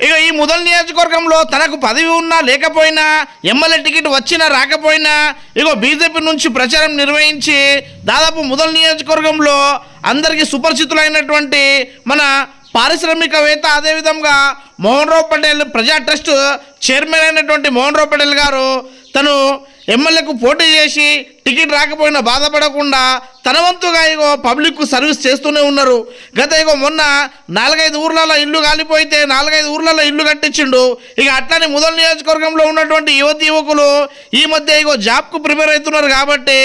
ఇక ఈ ముదల్ నియోజకవర్గంలో తనకు పదవి ఉన్నా లేకపోయినా ఎమ్మెల్యే టికెట్ వచ్చినా రాకపోయినా ఇగో బీజేపీ నుంచి ప్రచారం నిర్వహించి దాదాపు ముదల్ నియోజకవర్గంలో అందరికీ సుపరిచితులైనటువంటి మన పారిశ్రామికవేత్త అదేవిధంగా మోహన్ రావు పటేల్ ప్రజా ట్రస్ట్ చైర్మన్ అయినటువంటి మోహన్ రావు పటేల్ గారు తను ఎమ్మెల్యేకు పోటీ చేసి టికెట్ రాకపోయినా బాధపడకుండా తన వంతుగా ఇగో పబ్లిక్కు సర్వీస్ చేస్తూనే ఉన్నారు. గత ఇగో మొన్న నాలుగైదు ఊర్లలో ఇల్లు కాలిపోయితే నాలుగైదు ఊర్లలో ఇల్లు కట్టించిండు. ఇక అట్లనే ముదల నియోజకవర్గంలో ఉన్నటువంటి యువతి యువకులు ఈ మధ్య ఇగో జాబ్కు ప్రిపేర్ అవుతున్నారు కాబట్టి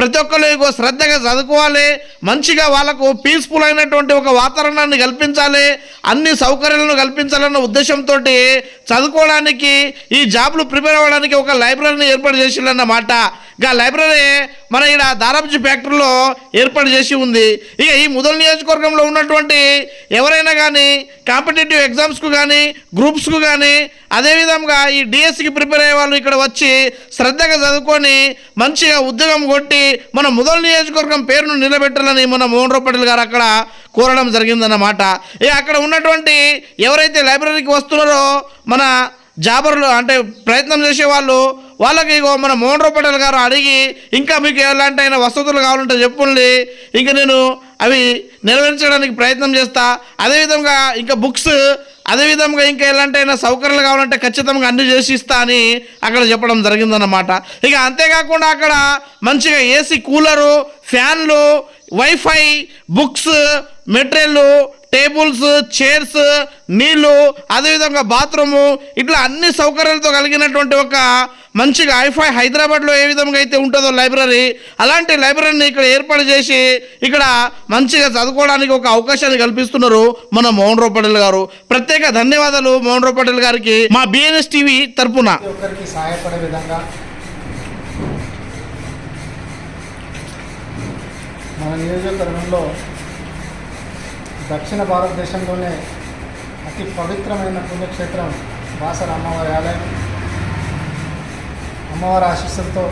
ప్రతి ఒక్కరు ఇగో శ్రద్ధగా చదువుకోవాలి. మంచిగా వాళ్ళకు పీస్ఫుల్ అయినటువంటి ఒక వాతావరణాన్ని కల్పించాలి. అన్ని సౌకర్యాలను కల్పించాలన్న ఉద్దేశంతో చదువుకోవడానికి ఈ జాబ్లు ప్రిపేర్ అవ్వడానికి ఒక లైబ్రరీని ఏర్పాటు చేసిండన్నమాట. ఇక లైబ్రరీ మన ఇక్కడ దారాబ్జీ ఫ్యాక్టరీలో ఏర్పాటు చేసి ఉంది. ఇక ఈ ముదల నియోజకవర్గంలో ఉన్నటువంటి ఎవరైనా కానీ కాంపిటేటివ్ ఎగ్జామ్స్కు కానీ గ్రూప్స్కు కానీ అదేవిధంగా ఈ డిఎస్సికి ప్రిపేర్ అయ్యే వాళ్ళు ఇక్కడ వచ్చి శ్రద్ధగా చదువుకొని మంచిగా ఉద్యోగం కొట్టి మన ముదల నియోజకవర్గం పేరును నిలబెట్టాలని మన మోహన్ రావు పటేల్ గారు అక్కడ కోరడం జరిగిందన్నమాట. ఇక అక్కడ ఉన్నటువంటి ఎవరైతే లైబ్రరీకి వస్తున్నారో మన జాబర్లు అంటే ప్రయత్నం చేసే వాళ్ళు వాళ్ళకి ఇగో మన మోహన్ రావు గారు అడిగి ఇంకా మీకు ఎలాంటి అయినా వసతులు కావాలంటే చెప్పండి. ఇంకా నేను అవి నెరవేర్చడానికి ప్రయత్నం చేస్తా. అదేవిధంగా ఇంకా బుక్స్ అదేవిధంగా ఇంకా ఎలాంటి అయినా సౌకర్యాలు కావాలంటే ఖచ్చితంగా అన్ని చేసి ఇస్తా అని అక్కడ చెప్పడం జరిగిందన్నమాట. ఇక అంతేకాకుండా అక్కడ మంచిగా ఏసీ కూలరు ఫ్యాన్లు wifi books material tables chairs నీళ్ళు అదేవిధంగా బాత్రూము ఇట్లా అన్ని సౌకర్యాలతో కలిగినటువంటి ఒక మంచిగా ఐఫై హైదరాబాద్లో ఏ విధంగా అయితే ఉంటుందో లైబ్రరీ అలాంటి లైబ్రరీని ఇక్కడ ఏర్పాటు చేసి ఇక్కడ మంచిగా చదువుకోవడానికి ఒక అవకాశాన్ని కల్పిస్తున్నారు మన మోహన్ రావు పటేల్ గారు. ప్రత్యేక ధన్యవాదాలు మోహన్ రావు పటేల్ గారికి. మా బిఎన్ఎస్ టీవీ తరపున. సహాయపడే విధంగా మన నియోజకవర్గంలో దక్షిణ భారతదేశంలోనే అతి పవిత్రమైన పుణ్యక్షేత్రం బాసర అమ్మవారి ఆలయం. అమ్మవారి ఆశీస్సులతో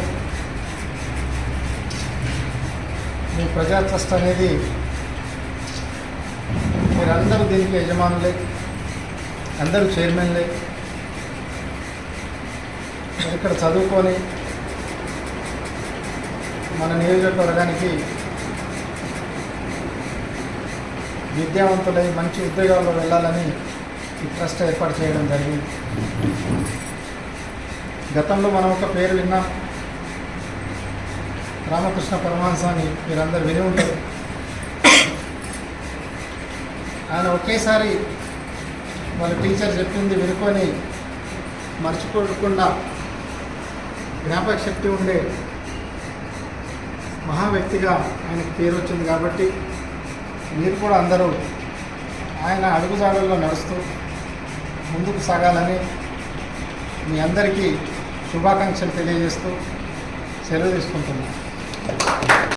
మీ ప్రజా ట్రస్ట్ అనేది మీరందరూ దీనికి యజమానులే అందరూ చైర్మన్లే. ఇక్కడ చదువుకొని మన నియోజకవర్గానికి విద్యావంతులై మంచి ఉద్యోగాల్లో వెళ్ళాలని ఈ ట్రస్ట్ ఏర్పాటు చేయడం జరిగింది. గతంలో మనం ఒక పేరు విన్నాం. రామకృష్ణ పరమహంస అని మీరందరూ విని ఉంటారు. ఆయన ఒకేసారి వాళ్ళ టీచర్ చెప్పింది వినుకొని మర్చిపోకుండా జ్ఞాపక శక్తి ఉండే మహా వ్యక్తిగా ఆయనకి పేరు వచ్చింది కాబట్టి మీరు కూడా అందరూ ఆయన అడుగుజాడల్లో నడుస్తూ ముందుకు సాగాలని మీ అందరికీ శుభాకాంక్షలు తెలియజేస్తూ సెలవు తీసుకుంటున్నాను